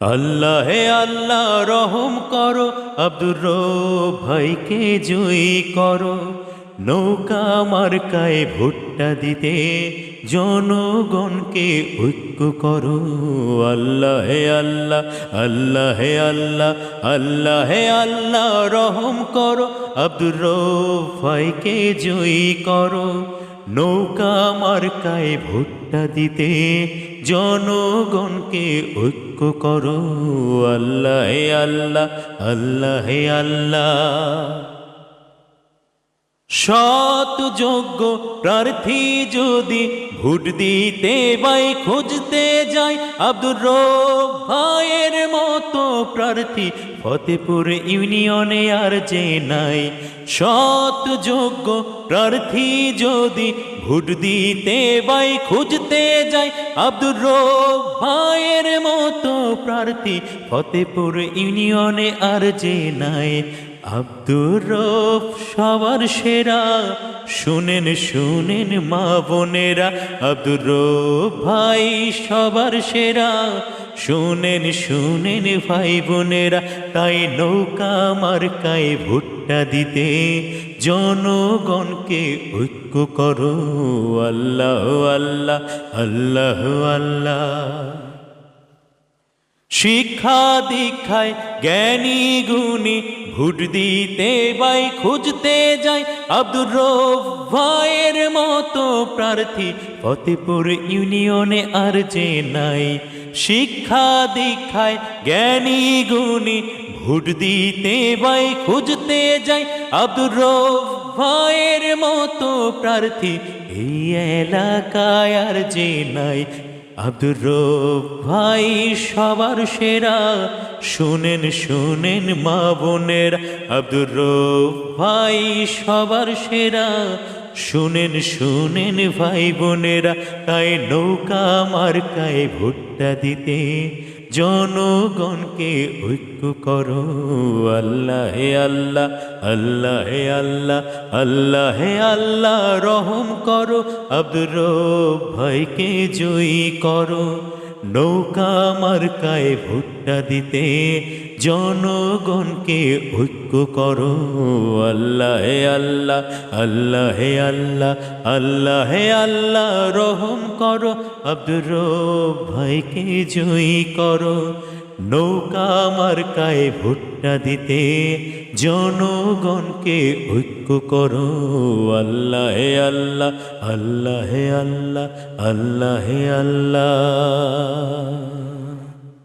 আল্লাহ হে আল্লাহ, রহম করো। আব্দুর ভাইকে জয়ী করো। নৌকা মার্কায় ভুট্টা দিতে জনগণকে ঐক্য করো। আল্লাহ হে আল্লাহ আল্লাহ হে আল্লাহ আল্লাহ হে আল্লাহ, রহম করো। আব্দুর ভাইকে জয়ী করো। নৌকা মার্কায় ভুট্টা দিতে জনগণকে ঐক্য করো। আল্লাহ হে আল্লাহ আল্লাহ হে আল্লাহ। সৎ যোগ্য প্রার্থী যদি ভোট দিতে বাই খুঁজতে যায়, আব্দুর রব ভাইয়ের মতো প্রার্থী ফতেপুর ইউনিয়নে আর যে নাই। সৎ যোগ্য প্রার্থী যদি ভোট দিতে বাই খুঁজতে যাই। আব্দুর ভাইয়ের মতো প্রার্থী ফতেপুর ইউনিয়নে আর যে নাই। আব্দুর রব সবার সেরা। শুনেন শুনেন মা বোনেরা, আব্দুর রব ভাই সবার সেরা। শুনেন শুনেন ভাই বোনেরা, তাই নৌকা মার্কায় ভুট্টা দিতে। জনগণকে ঐক্য করো, আল্লাহ আল্লাহ আল্লাহ আল্লাহ। শিক্ষা দীক্ষায় জ্ঞানী গুণী ভোট দিতে বাই, খুঁজতে যায় আব্দুর রব ভাইয়ের মতো প্রার্থী, ফতেপুর ইউনিয়নে আর যে নাই। শিক্ষা দীক্ষায় জ্ঞানী গুণী ভোট দিতে বাই, খুঁজতে যায় আব্দুর রব ভাইয়ের মতো প্রার্থী, এই এলাকায় আর যে নাই। আব্দুর ভাই সবার সেরা। শুনেন শুনেন মা বোনের। আব্দুর ভাই সবার সেরা। শুনেন শুনেন ভাই বোনেরা, তাই নৌকা মার্কায় ভুট্টা দিতে। জনগণকে ঐক্য করো। আল্লাহ হে আল্লাহ আল্লাহ হে আল্লাহ আল্লাহ হে আল্লাহ, রহম করো। আব্দুর রব ভাইকে জয়ী করো। নৌকা মার্কায় ভুট্টা দিতে, জনগণকে ঐক্য করো। আল্লাহ হে আল্লাহ আল্লাহ হে আল্লাহ আল্লাহ হে আল্লাহ, রহম করো। আব্দুর ভাইকে জয়ী করো। নৌকা মার্কায় ভুট্টা দিতে, জনগণকে ঐক্য করো। আল্লাহ হে আল্লাহ আল্লাহ হে আল্লাহ আল্লাহ হে আল্লাহ।